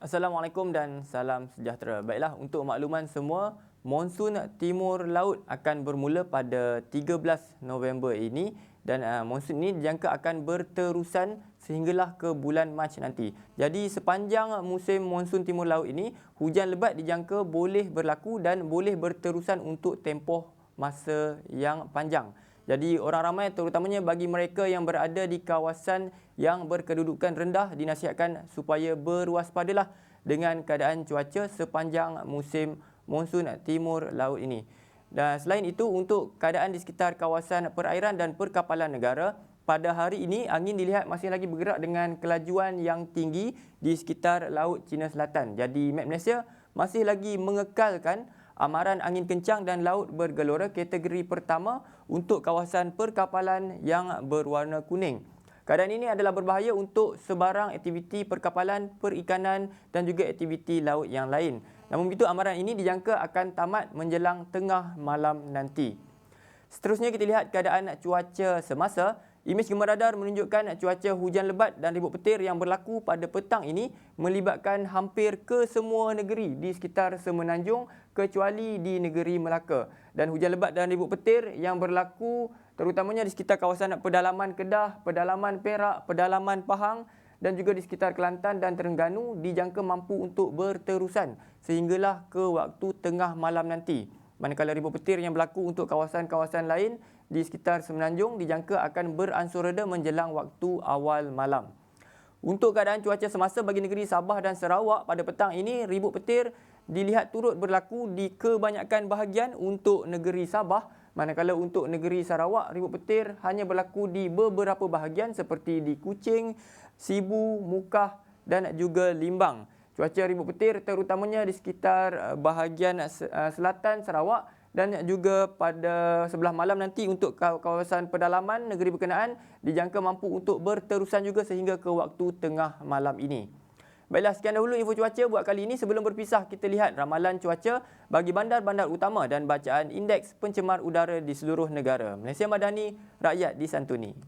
Assalamualaikum dan salam sejahtera. Baiklah, untuk makluman semua, monsun timur laut akan bermula pada 13 November ini dan uh, monsun ini dijangka akan berterusan sehinggalah ke bulan Mac nanti. Jadi sepanjang musim monsun timur laut ini, hujan lebat dijangka boleh berlaku dan boleh berterusan untuk tempoh masa yang panjang. Jadi orang ramai terutamanya bagi mereka yang berada di kawasan yang berkedudukan rendah dinasihatkan supaya berwaspadalah dengan keadaan cuaca sepanjang musim monsun timur laut ini. Dan selain itu untuk keadaan di sekitar kawasan perairan dan perkapalan negara, pada hari ini angin dilihat masih lagi bergerak dengan kelajuan yang tinggi di sekitar Laut Cina Selatan. Jadi Met Malaysia masih lagi mengekalkan amaran angin kencang dan laut bergelora kategori pertama untuk kawasan perkapalan yang berwarna kuning. Keadaan ini adalah berbahaya untuk sebarang aktiviti perkapalan, perikanan dan juga aktiviti laut yang lain. Namun begitu amaran ini dijangka akan tamat menjelang tengah malam nanti. Seterusnya kita lihat keadaan cuaca semasa. Imej gemar radar menunjukkan cuaca hujan lebat dan ribut petir yang berlaku pada petang ini melibatkan hampir ke semua negeri di sekitar Semenanjung kecuali di negeri Melaka. Dan hujan lebat dan ribut petir yang berlaku terutamanya di sekitar kawasan pedalaman Kedah, pedalaman Perak, pedalaman Pahang dan juga di sekitar Kelantan dan Terengganu dijangka mampu untuk berterusan sehinggalah ke waktu tengah malam nanti. Manakala ribut petir yang berlaku untuk kawasan-kawasan lain di sekitar Semenanjung dijangka akan beransur reda menjelang waktu awal malam. Untuk keadaan cuaca semasa bagi negeri Sabah dan Sarawak pada petang ini, ribut petir dilihat turut berlaku di kebanyakan bahagian untuk negeri Sabah Manakala untuk negeri Sarawak, ribut petir hanya berlaku di beberapa bahagian seperti di Kuching, Sibu, Mukah dan juga Limbang. Cuaca ribut petir terutamanya di sekitar eh, bahagian eh, selatan Sarawak dan juga pada sebelah malam nanti untuk kawasan pedalaman negeri berkenaan dijangka mampu untuk berterusan juga sehingga ke waktu tengah malam ini. Baiklah, sekian dahulu info cuaca buat kali ini. Sebelum berpisah, kita lihat ramalan cuaca bagi bandar-bandar utama dan bacaan indeks pencemar udara di seluruh negara. Malaysia Madani, rakyat disantuni.